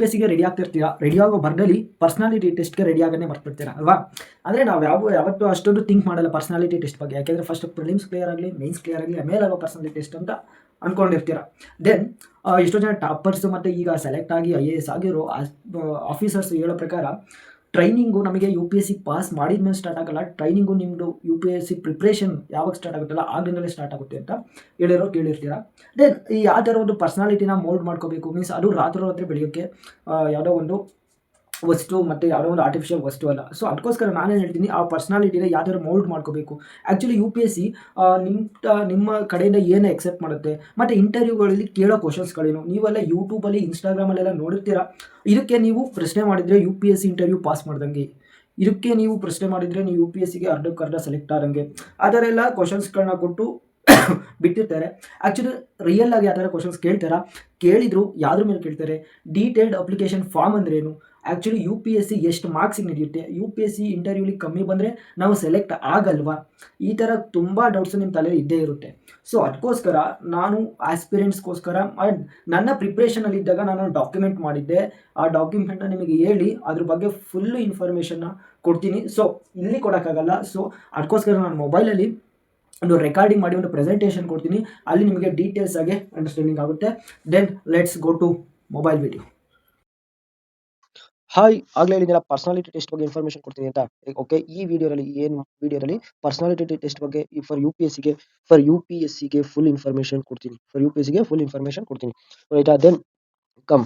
P S ಸಿಗೆ ready ಆಗ್ತಿರ್ತೀರಾ ready ಆಗೋ ಬರ್ಡಲ್ಲಿ ಪರ್ಸನಾಲಿಟಿ ಟೆಸ್ಟ್ಗೆ ರೆಡಿ ಆಗೋದೇ ಮರ್ತಿರ್ತೀರಾ ಅಲ್ವಾ? ಅಂದರೆ ನಾವು ಯಾವ, ಯಾವತ್ತೂ ಅಷ್ಟೊಂದು ಥಿಂಕ್ ಮಾಡಲ್ಲ ಪರ್ಸನಾಲಿಟಿ ಟೆಸ್ಟ್ ಬಗ್ಗೆ. ಯಾಕೆಂದರೆ ಫಸ್ಟ್ ಪ್ರಿಲಿಮ್ಸ್ ಕ್ಲಿಯರ್ ಆಗಲಿ ಮೇನ್ಸ್ ಕ್ಲಿಯರ್ ಆಗಲಿ ಆಮೇಲೆ ಆಗೋ ಪರ್ಸನಾಲಿಟಿ ಟೆಸ್ಟ್ ಅಂತ ಅಂದ್ಕೊಂಡಿರ್ತೀರ ದೆನ್ ಎಷ್ಟೋ ಜನ ಟಾಪರ್ಸ್ ಮತ್ತು ಈಗ ಸೆಲೆಕ್ಟ್ ಆಗಿ ಐ ಎ ಎಸ್ ಆಗಿರೋ ಆಫೀಸರ್ಸ್ ಹೇಳೋ ಪ್ರಕಾರ ಟ್ರೈನಿಂಗು ನಮಗೆ U P S C pass ಮಾಡಿದ ಮೇಲೆ ಸ್ಟಾರ್ಟ್ ಆಗಲ್ಲ. ಟ್ರೈನಿಂಗು ನಿಮ್ಮದು U P S C preparation ಯಾವಾಗ ಸ್ಟಾರ್ಟ್ ಆಗುತ್ತಲ್ಲ ಆಗಿಂದಲೇ ಸ್ಟಾರ್ಟ್ ಆಗುತ್ತೆ ಅಂತ ಹೇಳಿರೋ ಕೇಳಿರ್ತೀರ? ದೆನ್ ಈ ಯಾವ ಥರ ಒಂದು ಪರ್ಸ್ನಾಲಿಟಿನ ಮೋಲ್ಡ್ ಮಾಡ್ಕೋಬೇಕು. ಮೀನ್ಸ್ ಅದು ರಾತ್ರಿ ರಾತ್ರಿ ಬೆಳೆಯೋಕ್ಕೆ ಯಾವುದೋ ಒಂದು ವಸ್ತು ಮತ್ತು ಯಾವುದೋ ಒಂದು ಆರ್ಟಿಫಿಷಿಯಲ್ ವಸ್ತು ಅಲ್ಲ. ಸೊ ಅದಕ್ಕೋಸ್ಕರ ನಾನೇನು ಹೇಳ್ತೀನಿ, ಆ ಪರ್ಸ್ನಾಲಿಟಿನ ಯಾವ್ದಾದ್ರು ಮೌಲ್ಡ್ ಮಾಡ್ಕೋಬೇಕು. Actually U P S C ನಿಮ್ಮ ನಿಮ್ಮ ಕಡೆಯಿಂದ ಏನು ಎಕ್ಸೆಪ್ಟ್ ಮಾಡುತ್ತೆ? ಮತ್ತು ಇಂಟರ್ವ್ಯೂಗಳಲ್ಲಿ ಕೇಳೋ ಕ್ವಶನ್ಸ್ಗಳೇನು ನೀವೆಲ್ಲ ಯೂಟ್ಯೂಬಲ್ಲಿ ಇನ್ಸ್ಟಾಗ್ರಾಮಲ್ಲೆಲ್ಲ ನೋಡಿರ್ತೀರ? ಇದಕ್ಕೆ ನೀವು ಪ್ರಶ್ನೆ ಮಾಡಿದರೆ U P S C interview pass ಮಾಡ್ದಂಗೆ. ಇದಕ್ಕೆ ನೀವು ಪ್ರಶ್ನೆ ಮಾಡಿದರೆ ನೀವು ಯು ಪಿ ಎಸ್ ಸಿಗೆ ಅರ್ಧಕ್ಕೆ ಅರ್ಧ ಸೆಲೆಕ್ಟ್ ಆದಂಗೆ. ಅದರೆಲ್ಲ ಕ್ವಶನ್ಸ್ಗಳನ್ನ ಕೊಟ್ಟು ಬಿಟ್ಟಿರ್ತಾರೆ. ಆ್ಯಕ್ಚುಲಿ ರಿಯಲ್ ಆಗಿ ಯಾವ ಥರ ಕ್ವಶನ್ಸ್ ಕೇಳ್ತಾರ? ಕೇಳಿದ್ರು ಯಾವ್ದ್ರ ಮೇಲೆ ಕೇಳ್ತಾರೆ? ಡೀಟೇಲ್ಡ್ ಅಪ್ಲಿಕೇಶನ್ ಫಾರ್ಮ್ ಅಂದ್ರೇನು? Actually U P S C ಎಷ್ಟು ಮಾರ್ಕ್ಸಿಗೆ ನಡೆಯುತ್ತೆ? ಯು ಪಿ ಎಸ್ ಸಿ ಇಂಟರ್ವ್ಯೂಲಿ ಕಮ್ಮಿ ಬಂದರೆ ನಾವು ಸೆಲೆಕ್ಟ್ ಆಗಲ್ವಾ? ಈ ಥರ ತುಂಬ ಡೌಟ್ಸ್ ನಿಮ್ಮ ತಲೆಯಲ್ಲಿ ಇದ್ದೇ ಇರುತ್ತೆ. ಸೊ ಅದಕ್ಕೋಸ್ಕರ ನಾನು ಆಸ್ಪಿರೆಂಟ್ಸ್ಗೋಸ್ಕರ ನನ್ನ ಪ್ರಿಪ್ರೇಷನಲ್ಲಿದ್ದಾಗ ನಾನು ಡಾಕ್ಯುಮೆಂಟ್ ಮಾಡಿದ್ದೆ. ಆ ಡಾಕ್ಯುಮೆಂಟ್ನ ನಿಮಗೆ ಹೇಳಿ, ಅದ್ರ ಬಗ್ಗೆ ಫುಲ್ಲು ಇನ್ಫಾರ್ಮೇಷನ್ನ ಕೊಡ್ತೀನಿ. ಸೊ ಇಲ್ಲಿ ಕೊಡೋಕ್ಕಾಗಲ್ಲ. ಸೊ ಅದಕ್ಕೋಸ್ಕರ ನಾನು ಮೊಬೈಲಲ್ಲಿ ಒಂದು ರೆಕಾರ್ಡಿಂಗ್ ಮಾಡಿ, ಒಂದು ಪ್ರೆಸೆಂಟೇಷನ್ ಕೊಡ್ತೀನಿ. ಅಲ್ಲಿ ನಿಮಗೆ ಡೀಟೇಲ್ಸ್ ಆಗಿ ಅಂಡರ್ಸ್ಟ್ಯಾಂಡಿಂಗ್ ಆಗುತ್ತೆ. Then let's go to mobile video hi ಆಗ್ಲೇ ಹೇಳಿದ್ದೀರಾ ಪರ್ಸನಾಲಿಟಿ ಟೆಸ್ಟ್ ಬಗ್ಗೆ ಇನ್ಫಾರ್ಮೇಷನ್ ಕೊಡ್ತೀನಿ ಅಂತ. ಓಕೆ ಈ ವಿಡಿಯೋದಲ್ಲಿ ಏನು ವಿಡಿಯೋದಲ್ಲಿ ಪರ್ಸನಾಲಿಟಿ ಟೆಸ್ಟ್ ಬಗ್ಗೆ for U P S for U P S full information ಕೊಡ್ತೀನಿ. For U P S full information ಕೊಡ್ತೀನಿ. ರೈಟಾ ದೆನ್ ಕಮ್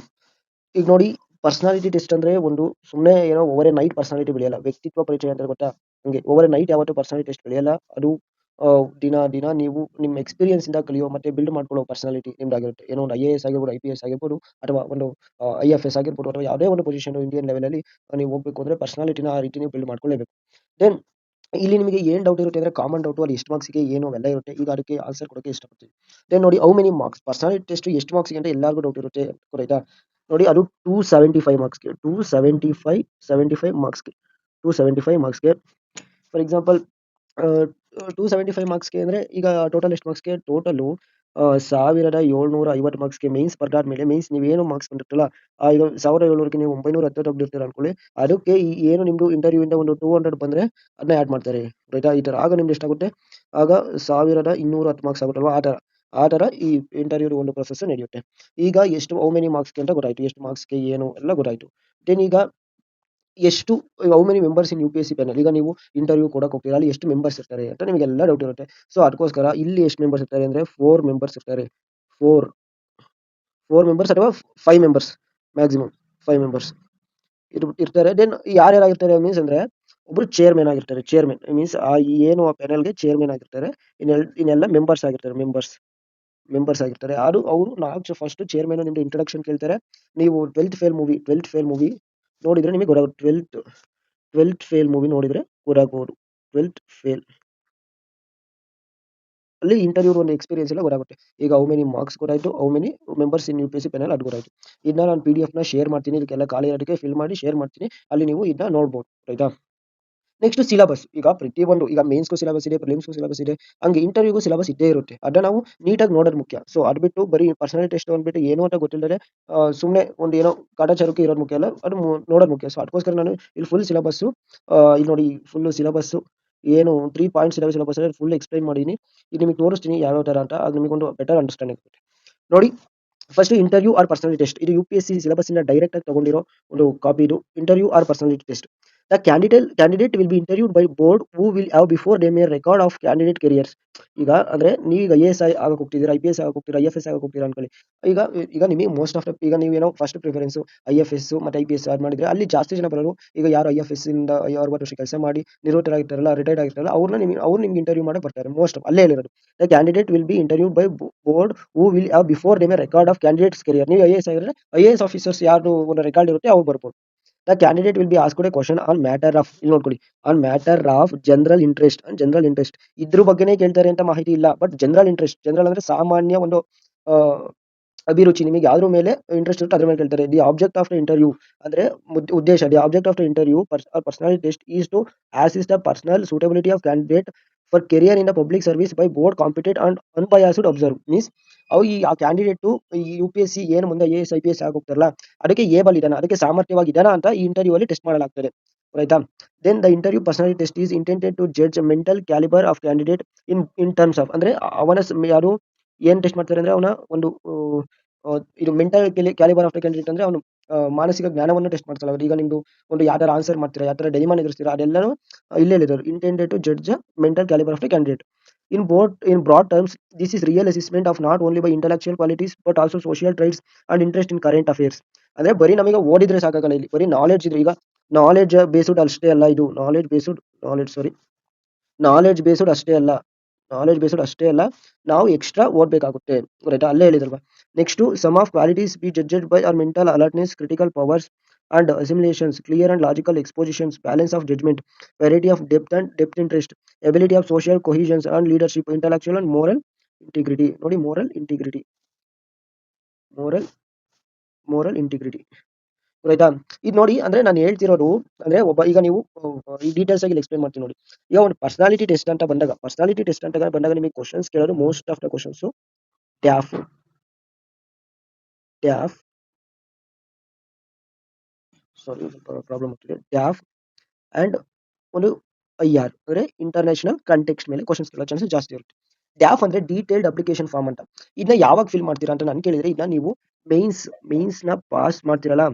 ಈಗ ನೋಡಿ ಪರ್ಸನಾಲಿಟಿ ಟೆಸ್ಟ್ ಅಂದ್ರೆ ಒಂದು ಸುಮ್ಮನೆ ಏನೋ ಓವರ್ ನೈಟ್ ಪರ್ಸನಾಲಿಟಿ ಬೆಳೆಯಲ್ಲ. ವ್ಯಕ್ತಿತ್ವ ಪರಿಚಯ ಅಂತ ಗೊತ್ತಾ? ಹಂಗೆ ಓವರ್ ನೈಟ್ ಯಾವತ್ತೂ ಪರ್ಸನಾಲಿಟಿ ಟೆಸ್ಟ್ ಬೆಳೆಯಲ್ಲ. ಅದು ದಿನ ದಿನ ನೀವು ನಿಮ್ಮ ಎಕ್ಸ್ಪೀರಿಯನ್ಸ್ ಇಂದ ಕಲಿಯೋ ಮತ್ತೆ ಬಿಲ್ಡ್ ಮಾಡ್ಕೊಳ್ಳೋ ಪರ್ಸನಾಲಿಟಿ ನಿಮ್ದಾಗಿರುತ್ತೆ ಏನೋ ಒಂದು ಐ ಎ ಎಸ್ ಆಗಿರ್ಬೋದು ಐ ಪಿ ಎಸ್ ಆಗಿರ್ಬೋದು, ಅಥವಾ ಒಂದು ಐ ಎಫ್ ಎಸ್ ಆಗಿರ್ಬೋದು, ಅಥವಾ ಯಾವುದೇ ಒಂದು ಪೊಸಿಷನ್ ಇಂಡಿಯನ್ ಲೆವೆಲಲ್ಲಿ ನೀವು ಹೋಗ್ಬೇಕು ಅಂದ್ರೆ ಪರ್ಸನಾಲಿಟಿನ ಆ ರೀತಿ ನೀವು ಬಿಲ್ಡ್ ಮಾಡ್ಕೊಳ್ಳೇಬೇಕು ದೆನ್ ಇಲ್ಲಿ ನಿಮಗೆ ಏನು ಡೌಟ್ ಇರುತ್ತೆ ಅಂದರೆ ಕಾಮನ್ ಡೌಟ್ ಅಲ್ಲಿ ಎಷ್ಟು ಮಾರ್ಕ್ಸ್ಗೆ ಏನು ಅವೆಲ್ಲ ಇರುತ್ತೆ, ಈಗ ಅದಕ್ಕೆ ಆನ್ಸರ್ ಕೊಡೋಕೆ ಇಷ್ಟಪಡ್ತೀನಿ. ದೆನ್ ನೋಡಿ how many marks personality test ಎಷ್ಟು ಮಾರ್ಕ್ಸ್ಗೆ ಅಂತ ಎಲ್ಲರಿಗೂ ಡೌಟ್ ಇರುತ್ತೆ ಆಯ್ತಾ ನೋಡಿ, ಅದು two seventy five ಮಾರ್ಕ್ಸ್ಗೆ two seventy five seventy five ಮಾರ್ಕ್ಸ್ಗೆ two seventy five ಮಾರ್ಕ್ಸ್ಗೆ for example two seventy five ಮಾರ್ಕ್ಸ್ಗೆ ಅಂದರೆ ಈಗ ಟೋಟಲ್ ಎಷ್ಟು ಮಾರ್ಕ್ಸ್ಗೆ ಟೋಟಲು ಸಾವಿರದ ಏಳ್ನೂರ ಐವತ್ತು ಮಾರ್ಕ್ಸ್ಗೆ ಮೇನ್ಸ್ ಬರ್ದಾದ ಮೇಲೆ ಮೇನ್ಸ್ ನೀವೇನು ಮಾರ್ಕ್ಸ್ ಬಂದಿರ್ತಲ್ಲ. ಈಗ ಸಾವಿರದ ಏಳ್ನೂರಕ್ಕೆ ನೀವು ಒಂಬೈನೂರ ಹತ್ತು ತೆಗ್ದಿರ್ತೀರ ಅನ್ಕೊಳ್ಳಿ. ಅದಕ್ಕೆ ಈ ಏನು ನಿಮ್ಮದು ಇಂಟರ್ವ್ಯೂ ಇಂದ ಒಂದು ಟೂ ಹಂಡ್ರೆಡ್ ಬಂದರೆ ಅದನ್ನ ಆ್ಯಡ್ ಮಾಡ್ತಾರೆ. ಆಯಿತಾ? ಈ ಥರ. ಆಗ ನಿಮ್ದು ಎಷ್ಟಾಗುತ್ತೆ? ಆಗ ಸಾವಿರದ ಇನ್ನೂರ ಹತ್ತು ಮಾರ್ಕ್ಸ್ ಆಗುತ್ತಲ್ವ? ಆ ಥರ. ಆ ಥರ ಈ ಇಂಟರ್ವ್ಯೂ ಒಂದು ಪ್ರೊಸೆಸ್ ನಡೆಯುತ್ತೆ. ಈಗ ಎಷ್ಟು ಓ ಮೆನಿ ಮಾರ್ಕ್ಸ್ಗೆ ಅಂತ ಗೊತ್ತಾಯಿತು. ಎಷ್ಟು ಮಾರ್ಕ್ಸ್ಗೆ ಏನು ಎಲ್ಲ ಗೊತ್ತಾಯಿತು. ದೆನ್ ಈಗ ಎಷ್ಟು how many members in U P S C panel ಈಗ ನೀವು ಇಂಟರ್ವ್ಯೂ ಕೊಡಕ್ಕೆ ಹೋಗ್ತೀರಾ? ಅಲ್ಲಿ ಎಷ್ಟು ಮೆಂಬರ್ಸ್ ಇರ್ತಾರೆ ಅಂತ ನಿಮಗೆಲ್ಲ ಡೌಟ್ ಇರುತ್ತೆ. ಸೊ ಅದಕ್ಕೋಸ್ಕರ ಇಲ್ಲಿ ಎಷ್ಟು ಮೆಂಬರ್ಸ್ ಇರ್ತಾರೆ ಅಂದರೆ ಫೋರ್ ಮೆಂಬರ್ಸ್ ಇರ್ತಾರೆ. ಫೋರ್ ಫೋರ್ ಮೆಂಬರ್ಸ್ ಅಥವಾ five members maximum five members ಇರ್, ಇರ್ತಾರೆ. ದೆನ್ ಯಾರ್ಯಾರಾಗಿರ್ತಾರೆ ಮೀನ್ಸ್ ಅಂದರೆ ಒಬ್ರು ಚೇರ್ಮನ್ ಆಗಿರ್ತಾರೆ. ಚೇರ್ಮನ್ ಮೀನ್ಸ್ ಆ ಏನು ಆ ಪ್ಯಾನಲ್ಗೆ ಚೇರ್ಮನ್ ಆಗಿರ್ತಾರೆ. ಇನ್ನೆಲ್, ಇನ್ನೆಲ್ಲ ಮೆಂಬರ್ಸ್ ಆಗಿರ್ತಾರೆ ಮೆಂಬರ್ಸ್ ಮೆಂಬರ್ಸ್ ಆಗಿರ್ತಾರೆ. ಅದು, ಅವರು ನಾಲ್ಕು ಫಸ್ಟ್ ಚೇರ್ಮನ್ ನಿಮ್ದು ಇಂಟ್ರಡಕ್ಷನ್ ಕೇಳ್ತಾರೆ. ನೀವು twelfth fail movie twelfth fail movie ನೋಡಿದ್ರೆ ನಿಮಗೆ ಗೊತ್ತಾಗುತ್ತೆ ಟ್ವೆಲ್ತ್ ಟ್ವೆಲ್ತ್ ಫೇಲ್ ಮೂವಿ ನೋಡಿದ್ರೆ ಗೊತ್ತಾಗ್ಬೋದು ಟ್ವೆಲ್ತ್ ಫೇಲ್ ಅಲ್ಲಿ ಇಂಟರ್ವ್ಯೂ ಒಂದು ಎಕ್ಸ್ಪೀರಿಯನ್ಸ್ ಎಲ್ಲ ಗೊತ್ತಾಗುತ್ತೆ. ಈಗ ಹೌ ಮೆನಿ ಮಾರ್ಕ್ಸ್ ಗೊತ್ತಾಯ್ತು how many members in U P C panel ಅದು ಗೊತ್ತಾಯ್ತು. ಇದನ್ನ ನಾನು ಪಿ ಡಿ ಎಫ್ನ ಶೇರ್ ಮಾಡ್ತೀನಿ, ಇದಕ್ಕೆಲ್ಲ ಖಾಲಿ ಇರೋದಕ್ಕೆ ಫಿಲ್ ಮಾಡಿ ಶೇರ್ ಮಾಡ್ತೀನಿ. ಅಲ್ಲಿ ನೀವು ಇದನ್ನ ನೋಡ್ಬೋದು, ಆಯ್ತಾ? ನೆಕ್ಸ್ಟ್ ಸಿಲಬಸ್ ಈಗ ಪ್ರತಿಯೊಂದು ಈಗ ಮೇನ್ಸ್ಗೂ ಸಿಲಬಸ್ ಇದೆ ಪ್ರಿಲಿಮ್ಸ್ಗೂ ಸಿಲಬಸ್ ಇದೆ, ಹಂಗೆ ಇಂಟರ್ವ್ಯೂಗೂ ಸಿಲಬಸ್ ಇದ್ದೇ ಇರುತ್ತೆ. ಅದನ್ನ ನಾವು ನೀಟಾಗಿ ನೋಡೋದು ಮುಖ್ಯ. ಸೊ ಅದು ಬಿಟ್ಟು ಬರೀ ಪರ್ಸನಲ್ ಟೆಸ್ಟ್ ಅಂದ್ಬಿಟ್ಟು ಏನು ಅಂತ ಗೊತ್ತಿಲ್ಲದೆ ಸುಮ್ಮನೆ ಒಂದು ಏನೋ ಕಾಟಾಚಾರಕ್ಕೆ ಇರೋದು ಮುಖ್ಯ ಅಲ್ಲ, ಅದು ನೋಡೋದು ಮುಖ್ಯ. ಸೊ ಅದಕ್ಕೋಸ್ಕರ ನಾನು ಇಲ್ಲಿ ಫುಲ್ ಸಿಲೆಬಸ್ಸು ಇಲ್ಲಿ ನೋಡಿ ಫುಲ್ ಸಿಲೆಬಸ್ಸು ಏನು ತ್ರೀ ಪಾಯಿಂಟ್ಸ್ ಸಿಲಬಸ್ ಅಲ್ಲಿ ಫುಲ್ ಎಕ್ಸ್ಪ್ಲೈನ್ ಮಾಡೀನಿ ಇದು ನಿಮಗೆ ತೋರಿಸ್ತೀನಿ ಯಾವ್ಯಾವ ಥರ ಅಂತ, ಅದು ನಿಮಗೊಂದು ಬೆಟರ್ ಅಂಡರ್ಸ್ಟ್ಯಾಂಡಿಂಗ್ ಆಗುತ್ತೆ ನೋಡಿ first interview or personality test ಇದು U P S C syllabus ಇಂದ ಡೈರೆಕ್ಟ್ ಆಗಿ ತಗೊಂಡಿರೋ ಒಂದು ಕಾಪಿ ಇದು. Interview or personality test the candidate candidate will be interviewed by board who will have before them a record of candidate careers. ಈಗ ಅಂದ್ರೆ ನೀವೀಗ I S I ಆಗಕ್ಕೆ ಹೋಗ್ತಿದ್ದೀರಾ I P S ಆಗಕ್ಕೆ ಹೋಗ್ತೀರಾ ಐ ಎಫ್ ಎಸ್ ಆಗಕ್ಕೆ ಹೋಗ್ತೀರಾ ಅನ್ಕೊಳ್ಳಿ. ಈಗ ಈಗ ನಿಮಗೆ ಮೋಸ್ಟ್ ಆಫ್ ಈಗ ನೀವೇನೋ first preference I F S ಮತ್ತೆ ಐ ಪಿ ಎಸ್ ಅದು ಮಾಡಿದ್ರೆ ಅಲ್ಲಿ ಜಾಸ್ತಿ ಜನ ಬರೋರು ಈಗ ಯಾರು ಐ ಎಫ್ ಎಸ್ ಇಂದ ಅರವತ್ತು ವರ್ಷ ಕೆಲಸ ಮಾಡಿ ನಿವೃತ್ತರಾಗಿರ್ತಾರಲ್ಲ ರಿಟೈರ್ಡ್ ಆಗಿರ್ತಾರಲ್ಲ, ಅವ್ರನ್ನ ನಿಮ್ಗೆ, ಅವ್ರು ನಿಮ್ಗೆ ಇಂಟರ್ವ್ಯೂ ಮಾಡಕ್ಕೆ ಬರ್ತಾರೆ ಮೋಸ್ಟ್ ಆಫ್ ಅಲ್ಲೇ ಹೇಳಿರೋದು the candidate will be interview by board who will before they may record of candidates career ನೀವು ಐ ಎಸ್ ಆಗಿದ್ರೆ ಐ ಎ ಎಸ್ ಆಫೀಸರ್ಸ್ ಯಾರು ಒಂದು ರೆಕಾರ್ಡ್ ಇರುತ್ತೆ, ಅವ್ರು ಬರ್ಬೋದು. The candidate will be asked a question on matter of ಇಲ್ಲಿ ನೋಡ್ಕೊಳ್ಳಿ on matter of general interest general interest ಇದ್ರ ಬಗ್ಗೆನೇ ಕೇಳ್ತಾರೆ ಅಂತ ಮಾಹಿತಿ ಇಲ್ಲ ಬಟ್ ಜನರಲ್ ಇಂಟ್ರೆಸ್ಟ್ ಜನರಲ್ ಅಂದ್ರೆ ಸಾಮಾನ್ಯ ಒಂದು ಅಭಿರುಚಿ, ನಿಮಗೆ ಯಾವ್ದ್ರ ಮೇಲೆ ಇಂಟ್ರೆಸ್ಟ್ ಇರುತ್ತೆ ಅದ್ರ ಮೇಲೆ ಕೇಳ್ತಾರೆ. ದಿ ಆಬ್ಜೆಕ್ಟ್ ಆಫ್ ಇಂಟರ್ವ್ಯೂ ಅಂದ್ರೆ ಉದ್ದೇಶ the object of interview personality test is to assess the personal suitability of candidate for career in the public service by board competent and unbiased observe means ಅವು ಈ ಆ candidate ಈ you P S C ಏನು ಮುಂದೆ A S I P S ಆಗೋಗ್ತಾರಲ್ಲ ಅದಕ್ಕೆ able ಇದಾನ ಅದಕ್ಕೆ ಸಾಮರ್ಥ್ಯವಾಗಿದ್ದಾನ ಅಂತ ಈ ಇಂಟರ್ವ್ಯೂ ಅಲ್ಲಿ ಟೆಸ್ಟ್ ಮಾಡಲಾಗ್ತದೆ. ಆಯ್ತಾ? Then the interview personality test is intended to judge mental calibre of candidate in in terms of ಅಂದ್ರೆ, ಅವನ ಯಾರು, ಏನ್ ಟೆಸ್ಟ್ ಮಾಡ್ತಾರೆ ಅಂದ್ರೆ, ಅವನ ಒಂದು ಇದು ಮೆಂಟಲ್ ಕ್ಯಾಲಿಬರ್ ಆಫ್ ಕ್ಯಾಂಡಿಡೇಟ್ ಅಂದ್ರೆ, ಅವನು ಮಾನಸಿಕ ಜ್ಞಾನವನ್ನು ಟೆಸ್ಟ್ ಮಾಡ್ತಾರೆ. ಅವ್ರು ಈಗ ನಿಮ್ದು ಒಂದು ಯಾವ್ದಾರ ಆನ್ಸರ್ ಮಾಡ್ತೀರಾ, ಯಾವ ತರ ಡೈಮನ್ ಎದುರಿಸ್ತೀರಾ, ಅದೆಲ್ಲನೂ ಇಲ್ಲೇ ಹೇಳಿದ್ರು intended to judge mental calibre of the candidate in both in broad terms this is real assessment of not only by intellectual qualities but also social traits and interest in current affairs ಅಂದ್ರೆ ಬರೀ ನಮಗೆ ಓದಿದ್ರೆ ಸಾಕಾಗಲ್ಲ ಇಲ್ಲಿ. ಬರೀ knowledge ಇದ್ರೆ ಈಗ knowledge based ಅಷ್ಟೇ ಅಲ್ಲ ಇದು. Knowledge based knowledge sorry knowledge based ಅಷ್ಟೇ ಅಲ್ಲ. ನಾಲೆಡ್ಜ್ ಬೇಸ್ಡ್ ಅಷ್ಟೇ ಅಲ್ಲ. ನಾವು ಎಕ್ಸ್ಟ್ರಾ ಓದಬೇಕಾಗುತ್ತೆ. ರೈಟ್ ಅಲ್ಲೇ ಹೇಳಿದ್ರಲ್ವಾ? Next some of qualities be judged by are mental alertness critical powers and assimilations clear and logical expositions balance of judgement variety of depth and depth interest ability of social cohesions and leadership intellectual and moral integrity ನೋಡಿ moral integrity moral moral integrity ಆಯ್ತಾ ಇದು ನೋಡಿ ಅಂದ್ರೆ ನಾನು ಹೇಳ್ತಿರೋದು, ಅಂದ್ರೆ ಈಗ ನೀವು ಈ ಡೀಟೇಲ್ಸ್ ಆಗಿ ಎಕ್ಸ್ಪ್ಲೈನ್ ಮಾಡ್ತೀನಿ ನೋಡಿ. ಈಗ ಒಂದು ಪರ್ಸನಾಲಿಟಿ ಟೆಸ್ಟ್ ಅಂತ ಬಂದಾಗ ಪರ್ಸನಾಲಿಟಿ ಟೆಸ್ಟ್ ಅಂತ ಬಂದಾಗ ನಿಮಗೆ ಕ್ವಶನ್ಸ್ ಕೇಳೋದು most of the questions DAF DAF sorry problem ಆಗ್ತಿದೆ ಟ್ಯಾಫ್ ಅಂಡ್ ಒಂದು ಐ ಆರ್ ಅಂದ್ರೆ ಇಂಟರ್ನ್ಯಾಷನಲ್ ಕಾಂಟೆಕ್ಸ್ಟ್ ಮೇಲೆ ಕ್ವಶನ್ಸ್ ಕೇಳೋ ಚಾನ್ಸಸ್ ಜಾಸ್ತಿ ಇರುತ್ತೆ. ಡ್ಯಾಫ್ ಅಂದ್ರೆ ಡೀಟೇಲ್ಡ್ ಅಪ್ಲಿಕೇಶನ್ ಫಾರ್ಮ್ ಅಂತ. ಇದನ್ನ ಯಾವಾಗ ಫಿಲ್ ಮಾಡ್ತೀರಾ ಅಂತ ನಾನು ಕೇಳಿದ್ರೆ ಇದನ್ನ ನೀವು ಮೇನ್ಸ್ ಮೇನ್ಸ್ನ ಪಾಸ್ ಮಾಡ್ತಿರಲ್ಲ?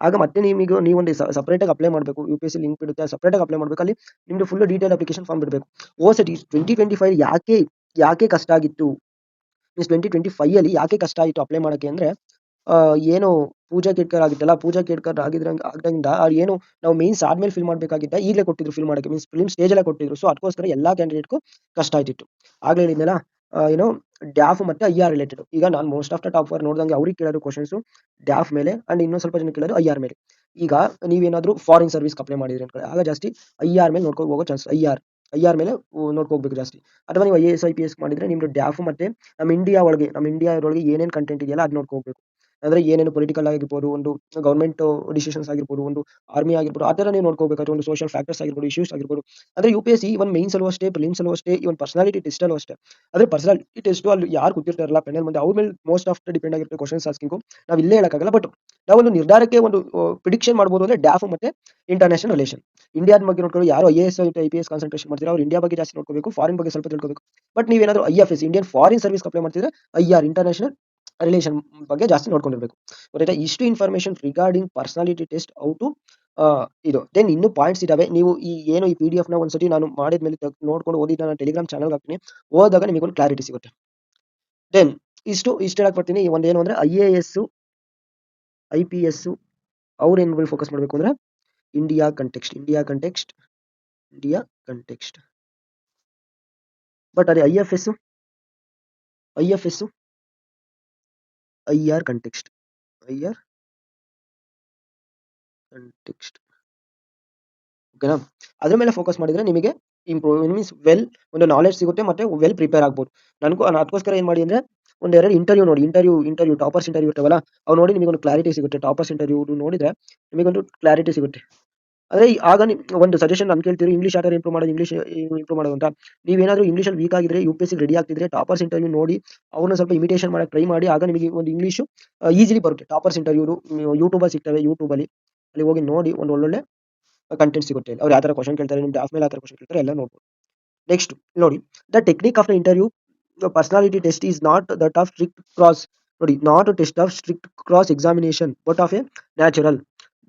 ಆಗ ಮತ್ತೆ ನಿಮಗೆ ನೀವು ಸಪರೇಟ್ ಆಗಿ ಅಪ್ಲೈ ಮಾಡಬೇಕು. U P S C link ಬಿಡುತ್ತೆ ಸಪರೇಟ್ ಆಗಿ ಅಪ್ಲೈ ಮಾಡಬೇಕು. ಅಲ್ಲಿ ನಿಮ್ದು ಫುಲ್ ಡೀಟೇಲ್ ಅಪ್ಲಿಕೇಶನ್ ಫಾರ್ಮ್ ಬಿಡಬೇಕು. ಓ ಸರಿ ಟ್ವೆಂಟಿ ಟ್ವೆಂಟಿ ಫೈವ್ ಯಾಕೆ ಯಾಕೆ ಕಷ್ಟ ಆಗಿತ್ತು? ಮೀನ್ಸ್ ಟ್ವೆಂಟಿ ಟ್ವೆಂಟಿ ಫೈವ್ ಅಲ್ಲಿ ಯಾಕೆ ಕಷ್ಟ ಆಯಿತು ಅಪ್ಲೈ ಮಾಡೋಕ್ಕೆ ಅಂದ್ರೆ ಏನು ಪೂಜಾ ಕೇಡ್ಕರ್ ಆಗಿತ್ತಲ್ಲ ಪೂಜಾ ಕೇಡ್ಕರ್ ಆಗಿದ್ರ ಆಗದಿಂದ ಅವ್ರು ಏನು ನಾವು ಮೇನ್ಸ್ ಆದ್ಮೇಲೆ ಫಿಲ್ ಮಾಡಬೇಕಾಗಿದ್ದ, ಈಗಲೇ ಕೊಟ್ಟಿದ್ರು ಫಿಲ್ ಮಾಡೋಕ್ಕೆ ಮೀನ್ಸ್ ಫಿಲ್ಮ್ ಸ್ಟೇಜ್ ಎಲ್ಲ ಕೊಟ್ಟಿದ್ರು. ಸೊ ಅದಕ್ಕೋಸ್ಕರ ಎಲ್ಲಾ ಕ್ಯಾಂಡಿಡೇಟ್ಗೂ ಕಷ್ಟ ಆಯ್ತಿತ್ತು. ಆಗ್ಲೇ ಹೇಳಿದ್ನಲ್ಲ ಏನೋ ಡ್ಯಾಫ್ ಮತ್ತೆ ಐ ಆರ್ ರಿಲೇಟೆಡ್ ಈಗ ನಾನು most of the top four ನೋಡಿದಂಗೆ ಅವ್ರಿಗೆ ಕೇಳೋದು ಕ್ವಶನ್ಸ್ ಡ್ಯಾಫ್ ಮೇಲೆ ಅಂಡ್ ಇನ್ನೊಂದು ಸ್ವಲ್ಪ ಜನ ಕೇಳೋದು ಐ ಆರ್ ಮೇಲೆ. ಈಗ ನೀವೇನಾದ್ರೂ ಫಾರಿನ್ ಸರ್ವಿಸ್ ಅಪ್ಲೈ ಮಾಡಿದ್ರಿ ಅನ್ಕೊಳ್ಳಿ. ಆಗ ಜಾಸ್ತಿ ಐ ಆರ್ ಮೇಲೆ ನೋಡ್ಕೊಂಡು ಹೋಗೋ chance I R I R ಮೇಲೆ ನೋಡ್ಕೋಬೇಕು ಜಾಸ್ತಿ. ಅಥವಾ ನೀವು I S I P S ಮಾಡಿದ್ರೆ ನಿಮ್ದು ಡ್ಯಾಫ್ ಮತ್ತೆ ನಮ್ಮ ಇಂಡಿಯಾ ಒಳಗೆ ನಮ್ಮ ಇಂಡಿಯಾ ಒಳಗೆ ಏನೇನು ಕಂಟೆಂಟ್ ಇದೆಯಲ್ಲ ಅದು ನೋಡ್ಕೋಬೇಕು ಅಂದ್ರೆ ಏನೇನು ಪೊಲಿಟಿಕಲ್ ಆಗಿರ್ಬೋದು, ಒಂದು ಗೌರ್ಮೆಂಟ್ ಡಿಸಿಷನ್ಸ್ ಆಗಿರ್ಬೋದು, ಒಂದು ಆರ್ಮಿ ಆಗಿರ್ಬೋದು, ಆ ಥರ ನೀವು ನೋಡ್ಕೋಬೇಕಾದ್ರೆ ಒಂದು ಸೋಷಿಯಲ್ ಫ್ಯಾಕ್ಟರ್ಸ್ ಆಗಿರ್ಬೋದು ಇಶ್ಯೂಸ್ ಆಗಿರ್ಬೋದು. ಅಂದ್ರೆ U P S C even mains ಅಲ್ಲೂ ಅಷ್ಟೇ ಪ್ರಿಲಿಮ್ಸ್ ಅಲ್ಲೂ ಅಷ್ಟೇ ಇವನ್ ಪರ್ಸನಾಲಿಟಿ ಟೆಸ್ಟ್ ಅಲ್ಲೂ ಅಷ್ಟೇ. ಅಂದ್ರೆ ಪರ್ಸನಾಲಿಟಿ ಟೆಸ್ಟ್ ಅಲ್ಲಿ ಯಾರು ಕೂತಿರ್ತಾರಲ್ಲ ಪೆನಲ್ ಮುಂದೆ, ಅವ್ರ ಮೇಲೆ ಮೋಸ್ಟ್ ಆಫ್ ಡಿಪೆಂಡ್ ಆಗಿರುತ್ತೆ ಕ್ವಶನ್ಸ್ ಆಸ್ಕಿಂಗು ನಾವು ಇಲ್ಲೇ ಹೇಳಕ್ಕಾಗಲ್ಲ ಬಟ್ ನಾವೊಂದು ನಿರ್ಧಾರಕ್ಕೆ ಒಂದು ಪ್ರಿಡಿಕ್ಷನ್ ಮಾಡ್ಬೋದು ಅಂದ್ರೆ ಡ್ಯಾಫ್ ಮತ್ತೆ ಇಂಟರ್ನ್ಯಾಷನಲ್ ರಿಲೇಷನ್ ಇಂಡಿಯಾದ ಬಗ್ಗೆ ನೋಡ್ಕೊಂಡು ಯಾರು I S I P S concentration ಮಾಡ್ತೀರಾ, ಅವ್ರು ಇಂಡಿಯಾ ಬಗ್ಗೆ ಜಾಸ್ತಿ ನೋಡ್ಕೋಬೇಕು ಫಾರಿನ್ ಬಗ್ಗೆ ಸ್ವಲ್ಪ ತಿಳ್ಕೋಬೇಕು. ಬಟ್ ನೀವೇನಾದ್ರೂ I F S Indian foreign service apply ಮಾಡ್ತಿದ್ರೆ ಐ ಆರ್ ಇಂಟರ್ನ್ಯಾಷನಲ್ ರಿಲೇಷನ್ ಬಗ್ಗೆ ಜಾಸ್ತಿ ನೋಡ್ಕೊಂಡಿರ್ಬೇಕು. ಗೊತ್ತಾಯ್ತಾ? ಇಷ್ಟು information regarding personality test out ಇದು. ದೆನ್ ಇನ್ನೂ ಪಾಯಿಂಟ್ಸ್ ಇದಾವೆ. ನೀವು ಈ ಏನು ಈ ಪಿ ಡಿ ಎಫ್ನ ಒಂದ್ಸತಿ ನಾನು ಮಾಡಿದ್ಮೇಲೆ ಮೇಲೆ ನೋಡ್ಕೊಂಡು ಓದಿ ನಾನು ಟೆಲಿಗ್ರಾಮ್ ಚಾನಲ್ ಹಾಕ್ತೀನಿ. ಓದಾಗ ನಿಮಗೆ ಒಂದು ಕ್ಲಾರಿಟಿ ಸಿಗುತ್ತೆ. ದೆನ್ ಇಷ್ಟು ಇಷ್ಟು ಹೇಳಕ್ ಬರ್ತೀನಿ. ಈ ಒಂದೇನು ಅಂದ್ರೆ I A S I P S ಅವ್ರು ಏನು ಫೋಕಸ್ ಮಾಡಬೇಕು ಅಂದ್ರೆ India context India context India context but ಅದೇ I F S I F S context I R context ಓಕೆನಾ ಅದ್ರ ಮೇಲೆ ಫೋಕಸ್ ಮಾಡಿದ್ರೆ ನಿಮಗೆ ಇಂಪ್ರೂವ್ ಮೀನ್ಸ್ ವೆಲ್ ಒಂದು ನಾಲೆಜ್ ಸಿಗುತ್ತೆ ಮತ್ತೆ ವೆಲ್ ಪ್ರಿಪೇರ್ ಆಗ್ಬೋದು. ನನಗೂ ಅದಕ್ಕೋಸ್ಕರ ಏನು ಮಾಡಿ ಅಂದರೆ ಒಂದ್ ಎರಡು ಇಂಟರ್ವ್ಯೂ ನೋಡಿ. ಇಂಟರ್ವ್ಯೂ ಇಂಟರ್ವ್ಯೂ ಟಾಪರ್ಸ್ ಇಂಟರ್ವ್ಯೂ ಇರ್ತಾವಲ್ಲ, ಅವು ನೋಡಿ ನಿಮಗೆ ಒಂದು ಕ್ಲಾರಿಟಿ ಸಿಗುತ್ತೆ ಟಾಪರ್ಸ್ ಇಂಟರ್ವ್ಯೂ ನೋಡಿದ್ರೆ ನಿಮಗೊಂದು ಕ್ಲಾರಿಟಿ ಸಿಗುತ್ತೆ. ಅದೇ ಆಗ ಒಂದು ಸಜೆಷನ್ ನಾನು ಕೇಳ್ತೀರಿ ಇಂಗ್ಲಿಷ್ ಆಟರ್ ಇಂಪ್ರೂವ್ ಮಾಡೋದು ಇಂಗ್ಲಿಷ್ ಇಂಪ್ರೂವ್ ಮಾಡೋದು ಅಂತ. ನೀವೇನಾದರೂ ಇಂಗ್ಲೀಷಲ್ಲಿ ವೀಕ್ ಆಗಿದ್ರೆ ಯು ಪಿ ಎಸ್ ರೆಡಿ ಆಗ್ತಿದ್ರೆ ಟಾಪರ್ಸ್ ಇಂಟರ್ವ್ಯೂ ನೋಡಿ, ಅವ್ರನ್ನ ಸ್ವಲ್ಪ ಇಮಿಟೇಷನ್ ಮಾಡಕ್ಕೆ ಟ್ರೈ ಮಾಡಿ, ಆಗ ನಿಮಗೆ ಒಂದು ಇಂಗ್ಲೀಷು ಈಸಿಲಿ ಬರುತ್ತೆ. ಟಾಪರ್ಸ್ ಇಂಟರ್ವ್ಯೂ ಯೂಟ್ಯೂಬಲ್ಲಿ ಸಿಗ್ತವೆ ಯೂಟ್ಯೂಬಲ್ಲಿ ಅಲ್ಲಿ. ಹೋಗಿ ನೋಡಿ, ಒಂದು ಒಳ್ಳೊಳ್ಳೆ ಕಂಟೆಂಟ್ ಸಿಗುತ್ತೆ. ಅವ್ರು ಯಾವ ಥರ ಕ್ವಶನ್ ಕೇಳ್ತಾರೆ ನಿಮ್ಮ ಡಾಫ್ ಮೇಲೆ ಯಾವ ಥರ ಕ್ವಶನ್ ಕೇಳ್ತಾರೆ, ಎಲ್ಲ ನೋಡ್ಬೋದು. ನೆಕ್ಸ್ಟ್ ನೋಡಿ the technique of the interview personality test is not that of strict cross ನೋಡಿ not test of strict cross examination but of a natural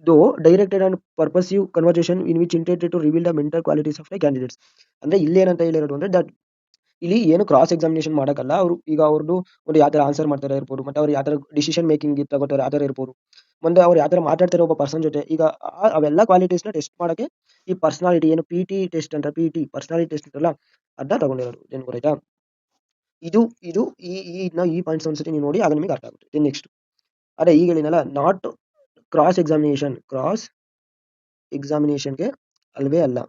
though directed and purposive conversation in which intended to reveal the mental qualities of the candidates ಅಂದ್ರೆ ಇಲ್ಲಿ ಏನಂತ ಹೇಳಿರೋದು ಅಂದ್ರೆ that ಇಲ್ಲಿ ಏನು cross examination ಮಾಡಕ್ಕಲ್ಲ. ಅವರು ಈಗ ಅವ್ರದ್ದು ಒಂದು ಯಾವ ಥರ ಆನ್ಸರ್ ಮಾಡ್ತಾರೆ ಇರ್ಬೋದು. ಮತ್ತೆ ಅವ್ರು ಯಾವ ಥರ ಡಿಸಿಷನ್ ಮೇಕಿಂಗ್ ತಗೋತಾರೆ ಆ ಥರ ಇರ್ಬೋದು. ಮುಂದೆ ಅವ್ರು ಯಾವ ಥರ ಮಾತಾಡ್ತಾರೆ ಒಬ್ಬ ಪರ್ಸನ್ ಜೊತೆ, ಈಗ ಅವೆಲ್ಲ ಕ್ವಾಲಿಟೀಸ್ನ ಟೆಸ್ಟ್ ಮಾಡೋಕ್ಕೆ ಈ ಪರ್ಸನಾಲಿಟಿ ಏನು ಪಿ ಟಿ ಟೆಸ್ಟ್ ಅಂತ ಪಿ ಟಿ ಪರ್ಸನಾಲಿಟಿ ಟೆಸ್ಟ್ ಅಂತಲ್ಲ ಅದನ್ನ ತಗೊಂಡಿರೋದು ಏನು ಗೊತ್ತಾಯ್ತಾ? ಇದು ಇದು ಈ ಈ ಇದನ್ನ ಈ ಪಾಯಿಂಟ್ಸ್ ಒಂದ್ಸತಿ ನೀವು ನೋಡಿ, ಆಗ ನಿಮಗೆ ಅರ್ಥ ಆಗುತ್ತೆ. ನೆಕ್ಸ್ಟ್ ಅದೇ ಈಗ ಏನಲ್ಲ ನಾಟ್ ಕ್ರಾಸ್ ಎಕ್ಸಾಮಿನೇಷನ್ ಕ್ರಾಸ್ ಎಕ್ಸಾಮಿನೇಷನ್ಗೆ ಅಲ್ವೇ ಅಲ್ಲ.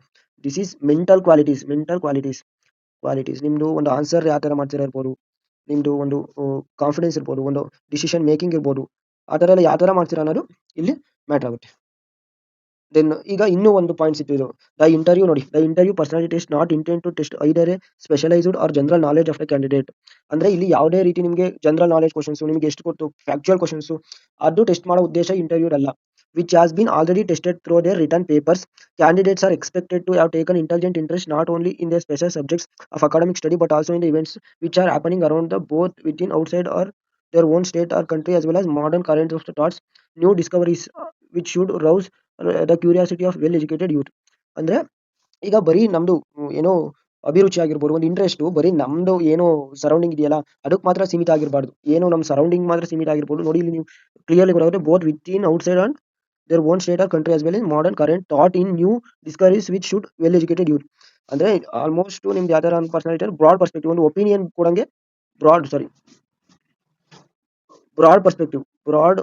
This is mental qualities mental qualities qualities ನಿಮ್ಮದು ಒಂದು ಆನ್ಸರ್ ಯಾವ ಥರ ಮಾಡ್ತೀರಾ ಇರ್ಬೋದು ನಿಮ್ಮದು ಒಂದು ಕಾನ್ಫಿಡೆನ್ಸ್ ಇರ್ಬೋದು, ಒಂದು ಡಿಸಿಷನ್ ಮೇಕಿಂಗ್ ಇರ್ಬೋದು, ಆ ಥರ ಎಲ್ಲ ಯಾವ ಥರ ಮಾಡ್ತೀರಾ ಅನ್ನೋದು ಇಲ್ಲಿ ಮ್ಯಾಟ್ರ್ ಆಗುತ್ತೆ. ದೆನ್ ಈಗ ಇನ್ನೂ ಒಂದು ಪಾಯಿಂಟ್ ಇತ್ತು ದ ಇಂಟರ್ವ್ಯೂ ನೋಡಿ. The interview personality test not intent to test either specialised or general knowledge of the candidate ಅಂದ್ರೆ ಇಲ್ಲಿ ಯಾವುದೇ ರೀತಿ ನಿಮಗೆ ಜನರಲ್ ನಾಲೆಜ್ ಕ್ವಶನ್ಸ್ ನಿಮಗೆ ಎಷ್ಟು ಕೊಟ್ಟು ಫ್ಯಾಕ್ಚುಯಲ್ ಕ್ವಶನ್ಸ್ ಅದು ಟೆಸ್ಟ್ ಮಾಡೋ ಉದ್ದೇಶ ಇಂಟರ್ವ್ಯೂ ಅಲ್ಲ. Which has been already tested through their written papers candidates are expected to have taken intelligent interest not only in their special subjects of academic study but also in the events which are happening around the both within, outside, or their own state or country as well as modern modern of of thoughts, new discoveries ಡಿಸ್ಕವರೀಸ್ which should rouse uh, curiosity of well educated youth. ಅಂದ್ರೆ ಈಗ ಬರೀ ನಮ್ದು ಏನೋ ಅಭಿರುಚಿ ಆಗಿರ್ಬೋದು ಒಂದು interest ಬರೀ ನಮ್ದು ಏನೋ ಸರೌಂಡಿಂಗ್ ಇದೆಯಲ್ಲ ಅದಕ್ಕೆ ಮಾತ್ರ ಸೀಮಿತ ಆಗಿರಬಾರ್ದು. ಏನೋ ನಮ್ಮ ಸರೌಂಡಿಂಗ್ ಮಾತ್ರ ಸೀಮಿತ ಆಗಿರ್ಬೋದು. ನೋಡಿ ಇಲ್ಲಿ ನೀವು ಕ್ಲಿಯರ್ಲಿ ಗೊತ್ತಾಗುತ್ತೆ both with in outside and their own state or country as well in modern current thought in new discoveries which should well educated youth ಅಂದ್ರೆ ಆಲ್ಮೋಸ್ಟ್ ನಿಮ್ದು ಯಾವ್ದಾರ ಒಂದು ಪರ್ಸನಾಲಿಟಿ ಬ್ರಾಡ್ ಪರ್ಸ್ಪೆಕ್ಟಿವ್ ಒಂದು ಒಪಿನಿಯನ್ ಕೊಡಂಗೆ broad sorry broad perspective broad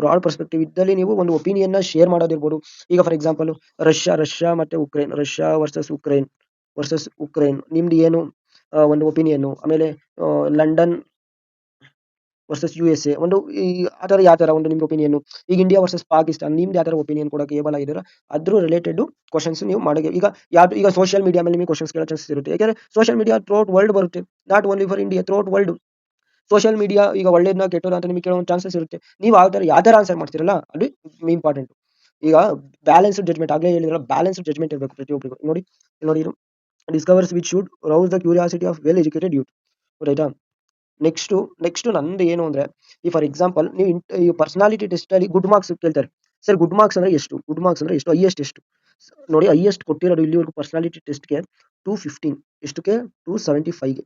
broad perspective ಇದ್ದಲ್ಲಿ ನೀವು ಒಂದು ಒಪಿನಿಯನ್ನ share ಮಾಡೋದಿರ್ಬೋದು. ಈಗ ಫಾರ್ ಎಕ್ಸಾಂಪಲ್ ರಷ್ಯಾ ರಷ್ಯಾ ಮತ್ತೆ Ukraine Russia versus Ukraine versus Ukraine ನಿಮ್ದು ಏನು ಒಂದು ಒಪಿನಿಯನ್ ಆಮೇಲೆ London versus U S A ಒಂದು ಈ, ಆ ಯಾವ ಥರ ಒಂದು ನಿಮ್ಮ ಒಪಿನಿಯನ್ ಈಗ ಇಂಡಿಯಾ ವರ್ಸಸ್ ಪಾಕಿಸ್ತಾನ್ ನಿಮ್ದು ಯಾವ ಥರ ಒಪಿನಿಯನ್ ಕೊಡೋಕೆ ಏಬಲ್ ಆಗಿದ್ದೀರಾ ಅದ್ರ ರಿಲೇಟೆಡ್ ಕ್ವಶನ್ಸ್ ನೀವು ಮಾಡೋಕೆ, ಈಗ ಯಾವ್ದು, ಈಗ ಸೋಷಿಯಲ್ ಮೀಡಿಯಾ ಮೇಲೆ ನಿಮಗೆ ಕ್ವಶನ್ಸ್ ಕೇಳೋ ಚಾನ್ಸಸ್ ಇರುತ್ತೆ. ಯಾಕಂದ್ರೆ ಸೋಷಿಯಲ್ ಮೀಡಿಯಾ ಥ್ರೋಟ್ ವರ್ಲ್ಡ್ ಬರುತ್ತೆ. Not only for India throughout world social media ಈಗ ಒಳ್ಳೇದನ್ನ ಕೆಟ್ಟದ ಅಂತ ನಿಮಗೆ ಕೇಳೋ ಚಾನ್ಸಸ್ ಇರುತ್ತೆ. ನೀವು ಆ ಥರ, ಯಾವ ಥರ ಆನ್ಸರ್ ಮಾಡ್ತೀರಲ್ಲ, ಅದು ಇಂಪಾರ್ಟೆಂಟ್ ಈಗ ಬ್ಯಾಲೆನ್ಸ್ಡ್ ಜಡ್ಜ್ಮೆಂಟ್ ಆಗಲೇ ಹೇಳಿದ್ರಲ್ಲ ಬ್ಯಾಲೆನ್ಸ್ಡ್ ಜಡ್ಜ್ಮೆಂಟ್ ಇರಬೇಕು ಪ್ರತಿಯೊಬ್ಬರಿಗೂ. ನೋಡಿ ನೋಡಿ discovers which should rouse the curiosity of well educated youth ರೈಟಾ ನೆಕ್ಸ್ಟು ನೆಕ್ಸ್ಟು ನಂದು ಏನು ಅಂದ್ರೆ, ಈ ಫಾರ್ ಎಕ್ಸಾಂಪಲ್ ನೀವು ಈ ಪರ್ಸನಾಲಿಟಿ ಟೆಸ್ಟ್ ಅಲ್ಲಿ ಗುಡ್ ಮಾರ್ಕ್ಸ್ ಕೇಳ್ತಾರೆ. ಸರ್ ಗುಡ್ ಮಾರ್ಕ್ಸ್ ಅಂದ್ರೆ ಎಷ್ಟು? ಗುಡ್ ಮಾರ್ಕ್ಸ್ ಅಂದ್ರೆ ಎಷ್ಟು? ಹೈಯೆಸ್ಟ್ ಎಷ್ಟು? ನೋಡಿ ಹೈಯೆಸ್ಟ್ ಕೊಟ್ಟಿರೋದು ಇಲ್ಲಿವರೆಗೂ ಪರ್ಸನಾಲಿಟಿ ಟೆಸ್ಟ್ಗೆ ಟೂ ಫಿಫ್ಟೀನ್ ಎಷ್ಟಕ್ಕೆ ಟೂ ಸೆವೆಂಟಿ ಫೈವ್ಗೆ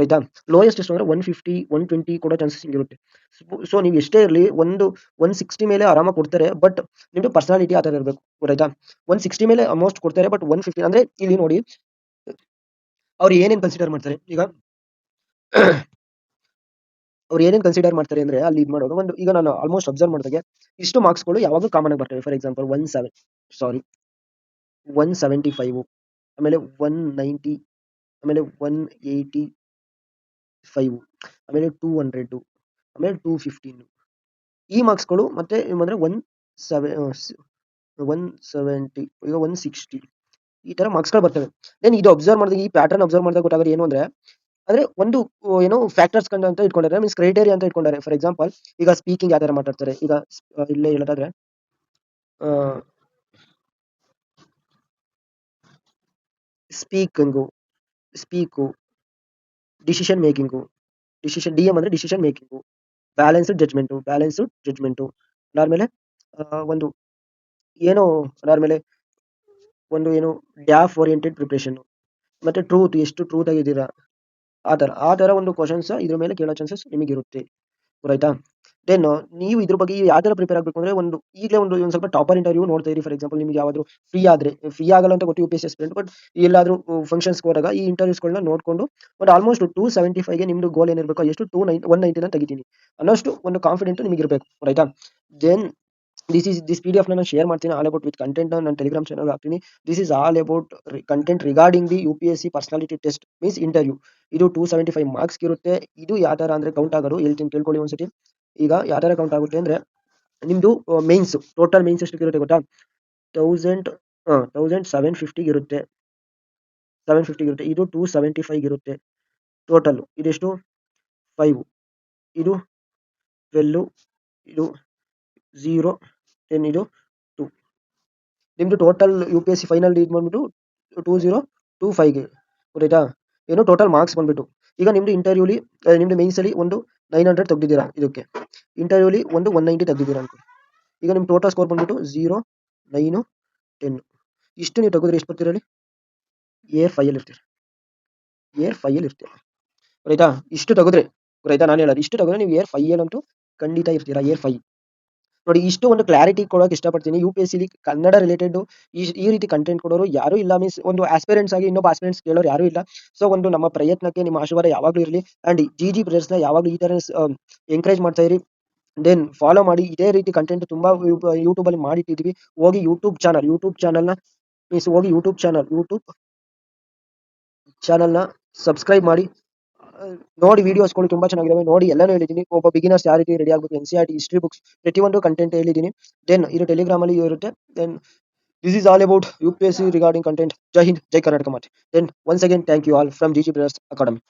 ರೈತಾ ಲೋಯೆಸ್ಟ್ ಎಷ್ಟು ಅಂದರೆ ಒನ್ ಫಿಫ್ಟಿ ಒನ್ ಟ್ವೆಂಟಿ ಕೊಡೋ ಚಾನ್ಸಸ್ ಇರುತ್ತೆ ಸೊ ನೀವು ಎಷ್ಟೇ ಇರಲಿ, ಒಂದು ಒನ್ ಸಿಕ್ಸ್ಟಿ ಮೇಲೆ ಆರಾಮಾಗಿ ಕೊಡ್ತಾರೆ ಬಟ್ ನಿಮ್ದು ಪರ್ಸನಾಲಿಟಿ ಆ ಥರ ಇರಬೇಕು. ರೈತಾ ಒನ್ ಸಿಕ್ಸ್ಟಿ ಮೇಲೆ ಆಲ್ಮೋಸ್ಟ್ ಕೊಡ್ತಾರೆ ಬಟ್ ಒನ್ ಫಿಫ್ಟಿ ಅಂದ್ರೆ ಇಲ್ಲಿ ನೋಡಿ, ಅವ್ರು ಏನೇನು ಕನ್ಸಿಡರ್ ಮಾಡ್ತಾರೆ? ಈಗ ಅವ್ರು ಏನೇನು ಕನ್ಸಿಡರ್ ಮಾಡ್ತಾರೆ ಅಂದ್ರೆ ಅಲ್ಲಿ ಇದು ಮಾಡೋದು. ಒಂದು, ಈಗ ನಾನು ಆಲ್ಮೋಸ್ಟ್ ಅಬ್ಸರ್ವ್ ಮಾಡಿದಾಗೆ, ಇಷ್ಟು ಮಾರ್ಕ್ಸ್ಗಳು ಯಾವಾಗಲೂ ಕಾಮನ್ ಆಗಿ ಬರ್ತವೆ. For example one seven sorry one seventy five ಆಮೇಲೆ ಒನ್ ನೈಂಟಿ ಆಮೇಲೆ ಒನ್ ಏಯ್ಟಿ ಫೈವ್ ಆಮೇಲೆ ಟೂ ಹಂಡ್ರೆಡ್ ಆಮೇಲೆ ಟೂ ಫಿಫ್ಟೀನ್ ಈ ಮಾರ್ಕ್ಸ್ಗಳು ಮತ್ತೆ ಏನಂದ್ರೆ ಒನ್ ಸೆವೆ ಒನ್ ಸೆವೆಂಟಿ ಈಗ ಒನ್ ಸಿಕ್ಸ್ಟಿ ಈ ಥರ ಮಾರ್ಕ್ಸ್ಗಳು ಬರ್ತವೆ. ದೆನ್ ಇದು ಅಬ್ಸರ್ವ್ ಮಾಡಿದಾಗ, ಈ ಪ್ಯಾಟರ್ನ್ ಅಬ್ಸರ್ವ್ ಮಾಡಿದಾಗ ಗೊತ್ತಾಗೋದು ಏನು ಅಂದ್ರೆ, ಅಂದರೆ ಒಂದು ಏನೋ ಫ್ಯಾಕ್ಟರ್ಸ್ ಅಂತ ಇಟ್ಕೊಂಡಿದ್ದಾರೆ ಮೀನ್ಸ್ ಕ್ರೈಟೇರಿಯಾ ಅಂತ ಇಟ್ಕೊಂಡಿದ್ದಾರೆ. ಫಾರ್ ಎಕ್ಸಾಂಪಲ್ ಈಗ ಸ್ಪೀಕಿಂಗ್ ಯಾವ ಥರ ಮಾತಾಡ್ತಾರೆ, ಈಗ ಇಲ್ಲೇ ಹೇಳೋದಾದ್ರೆ speaking speak decision making decision D M ಅಂದ್ರೆ decision making balanced judgment balanced judgment ಅದಾದ್ಮೇಲೆ ಒಂದು ಏನೋ, ಅದಾದ್ಮೇಲೆ ಒಂದು ಏನು ಡ್ಯಾಫ್ ಓರಿಯೆಂಟೆಡ್ ಪ್ರಿಪ್ರೇಷನ್ ಮತ್ತೆ ಟ್ರೂತ್ ಎಷ್ಟು ಟ್ರೂತ್ ಆಗಿದ್ದೀರಾ? ಆ ಥರ ಆ ಥರ ಒಂದು ಕ್ವಶನ್ಸ್ ಇದ್ರ ಮೇಲೆ ಕೇಳೋ ಚಾನ್ಸಸ್ ನಿಮಗಿರುತ್ತೆ. ಆಯ್ತಾ ದೆನ್ ನೀವು ಇದ್ರ ಬಗ್ಗೆ ಯಾವ ಥರ ಪ್ರಿಪೇರ್ ಆಗಬೇಕು ಅಂದ್ರೆ ಒಂದು, ಈಗಲೇ ಒಂದು ಒಂದು ಸ್ವಲ್ಪ ಟಾಪರ್ ಇಂಟರ್ವ್ಯೂ ನೋಡ್ತಾ ಇರಿ ಫಾರ್ ಎಕ್ಸಾಂಪಲ್ ನಿಮಗೆ ಯಾವ್ದಾದ್ರು ಫ್ರೀ ಆದ್ರೆ ಫ್ರೀ ಆಗಲ್ಲ ಅಂತ ಗೊತ್ತು U P S aspirant but ಎಲ್ಲಾದ್ರೂ ಫಂಕ್ಷನ್ಸ್ ಹೋದಾಗ ಈ ಇಂಟರ್ವ್ಯೂಸ್ಗಳನ್ನ ನೋಡ್ಕೊಂಡು ಒಂದು ಆಲ್ಮೋಸ್ಟ್ ಟೂ ಸೆವೆಂಟಿ ಫೈವ್ಗೆ ನಿಮ್ದು ಗೋಲ್ ಏನಿರಬೇಕು ಎಷ್ಟು ಟೂ ನೈನ್ ಒನ್ ನೈಂಟಿನ ತೆಗಿತೀನಿ. ಅನ್ನೋಷ್ಟು ಒಂದು ಕಾನ್ಫಿಡೆಂಟ್ ನಿಮಗೆ ಇರಬೇಕು ರೈಟಾ then this is this P D F ನಾನು ಶೇರ್ ಮಾಡ್ತೀನಿ ಆಲ್ ಅಬೌಟ್ ವಿತ್ ಕಂಟೆಂಟ್ ನಾನು ಟೆಲಿಗ್ರಾಮ್ ಚಾನಲ್ ಹಾಕ್ತೀನಿ. This is all about content regarding the U P S C personality test means interview ಇದು ಟೂ ಸೆವೆಂಟಿ ಫೈವ್ ಮಾರ್ಕ್ಸ್ ಇರುತ್ತೆ. ಇದು ಯಾವ ಥರ ಅಂದರೆ ಕೌಂಟ್ ಆಗೋದು, ಹೇಳ್ತೀನಿ ಕೇಳ್ಕೊಳ್ಳಿ ಒಂದ್ಸತಿ. ಈಗ ಯಾವ ಥರ ಕೌಂಟ್ ಆಗುತ್ತೆ ಅಂದರೆ ನಿಮ್ಮದು ಮೇನ್ಸ್ ಟೋಟಲ್ ಮೇನ್ಸ್ ಎಷ್ಟು ಇರುತ್ತೆ ಗೊತ್ತಾ? ತೌಸಂಡ್ ಹಾಂ ತೌಸಂಡ್ ಸೆವೆನ್ ಫಿಫ್ಟಿಗೆ ಇರುತ್ತೆ. ಸೆವೆನ್ ಫಿಫ್ಟಿಗೆ ಇರುತ್ತೆ. ಇದು ಟೂ ಸೆವೆಂಟಿ ಫೈವ್ ಇರುತ್ತೆ. ಟೋಟಲ್ ಇದೆಷ್ಟು? ಫೈವ್ ಇದು ಟ್ವೆಲ್ಲು ಇದು ಝೀರೋ ಟೆನ್ ಇದು ಟು ನಿಮ್ಮದು total U P S C final ಇದು ಬಂದ್ಬಿಟ್ಟು ಟೂ ಝೀರೋ ಟೂ ಫೈವ್ಗೆ ಗೊತ್ತಾಯ್ತಾ? ಏನು ಟೋಟಲ್ ಮಾರ್ಕ್ಸ್ ಬಂದ್ಬಿಟ್ಟು. ಈಗ ನಿಮ್ಮದು ಇಂಟರ್ವ್ಯೂಲಿ ನಿಮ್ಮದು ಮೇನ್ಸಲ್ಲಿ ಒಂದು ನೈನ್ ಹಂಡ್ರೆಡ್ ತೆಗ್ದಿದ್ದೀರಾ ಇದಕ್ಕೆ? ಇಂಟರ್ವ್ಯೂಲಿ ಒಂದು ಒನ್ ನೈಂಟಿ ತೆಗ್ದಿದ್ದೀರಾ ಅಂತ ಈಗ ನಿಮ್ಮ ಟೋಟಲ್ ಸ್ಕೋರ್ ಬಂದ್ಬಿಟ್ಟು ಝೀರೋ ನೈನು ಟೆನ್ ಇಷ್ಟು ನೀವು ತೆಗೆದ್ರೆ ಎಷ್ಟು ಬರ್ತೀರ ಏರ್ ಫೈಯಲ್ಲಿ ಇರ್ತೀರ. ಏರ್ ಫೈಯಲ್ಲಿ ಇರ್ತೀರ. ರೈತಾ ಇಷ್ಟು ತೆಗೆದ್ರೆ ರೈತ ನಾನು ಹೇಳೋದು, ಇಷ್ಟು ತೆಗೆದ್ರೆ ನೀವು ಏರ್ ಫೈಯಲ್ಲಂತೂ ಖಂಡಿತ ಇರ್ತೀರಾ ಏರ್ ಫೈ ನೋಡಿ, ಇಷ್ಟು ಒಂದು ಕ್ಲಾರಿಟಿ ಕೊಡೋಕೆ ಇಷ್ಟಪಡ್ತೀನಿ. ಯು ಪಿ ಎಸ್ ಸಿಲಿ ಕನ್ನಡ ರಿಲೇಟೆಡ್ ಈ ರೀತಿ ಕಂಟೆಂಟ್ ಕೊಡೋರು ಯಾರು ಇಲ್ಲ. ಮೀನ್ಸ್ ಒಂದು ಆಸ್ಪಿರೆಂಟ್ಸ್ ಆಗಿ ಇನ್ನೊಬ್ಬ ಆಸ್ಪಿರೆಂಟ್ಸ್ ಕೇಳೋರು ಯಾರು ಇಲ್ಲ. ಸೊ ಒಂದು ನಮ್ಮ ಪ್ರಯತ್ನಕ್ಕೆ, ನಿಮ್ಮ ಆಶೀರ್ವಾದ ಯಾವಾಗಲೂ ಇರಲಿ. ಆ್ಯಂಡ್ ಜಿ ಜಿ ನ ಯಾವಾಗಲೂ ಈ ಥರ ಎಂಕರೇಜ್ ಮಾಡ್ತಾ ಇರಿ. ದೆನ್ ಫಾಲೋ ಮಾಡಿ. ಇದೇ ರೀತಿ ಕಂಟೆಂಟ್ ತುಂಬಾ ಯೂಟ್ಯೂಬಲ್ಲಿ ಮಾಡಿಟ್ಟಿದ್ವಿ. ಹೋಗಿ ಯೂಟ್ಯೂಬ್ ಚಾನಲ್ ಯೂಟ್ಯೂಬ್ ಚಾನಲ್ನ ಮೀನ್ಸ್ ಹೋಗಿ ಯೂಟ್ಯೂಬ್ ಚಾನಲ್ ಯೂಟ್ಯೂಬ್ ಚಾನಲ್ನ ಸಬ್ಸ್ಕ್ರೈಬ್ ಮಾಡಿ. ನೋಡಿ ವಿಡಿಯೋಸ್ಗಳು ತುಂಬಾ ಚೆನ್ನಾಗಿದ್ದಾವೆ ನೋಡಿ ಎಲ್ಲನೂ ಹೇಳಿದ್ದೀನಿ ಒಬ್ಬ ಬಿಗಿನರ್ಸ್ ಯಾವ ರೀತಿ ರೆಡಿ ಆಗಬೇಕು. N C R T history books ಪ್ರತಿಯೊಂದು ಕಂಟೆಂಟ್ ಹೇಳಿದ್ದೀನಿ ದೆನ್ ಇದು ಟೆಲಿಗ್ರಾಮಲ್ಲಿ ಇರುತ್ತೆ. Then this is all about U P S C regarding content Jai Hind Jai Karnataka ಮಾತೆ then once again thank you all from G G brothers academy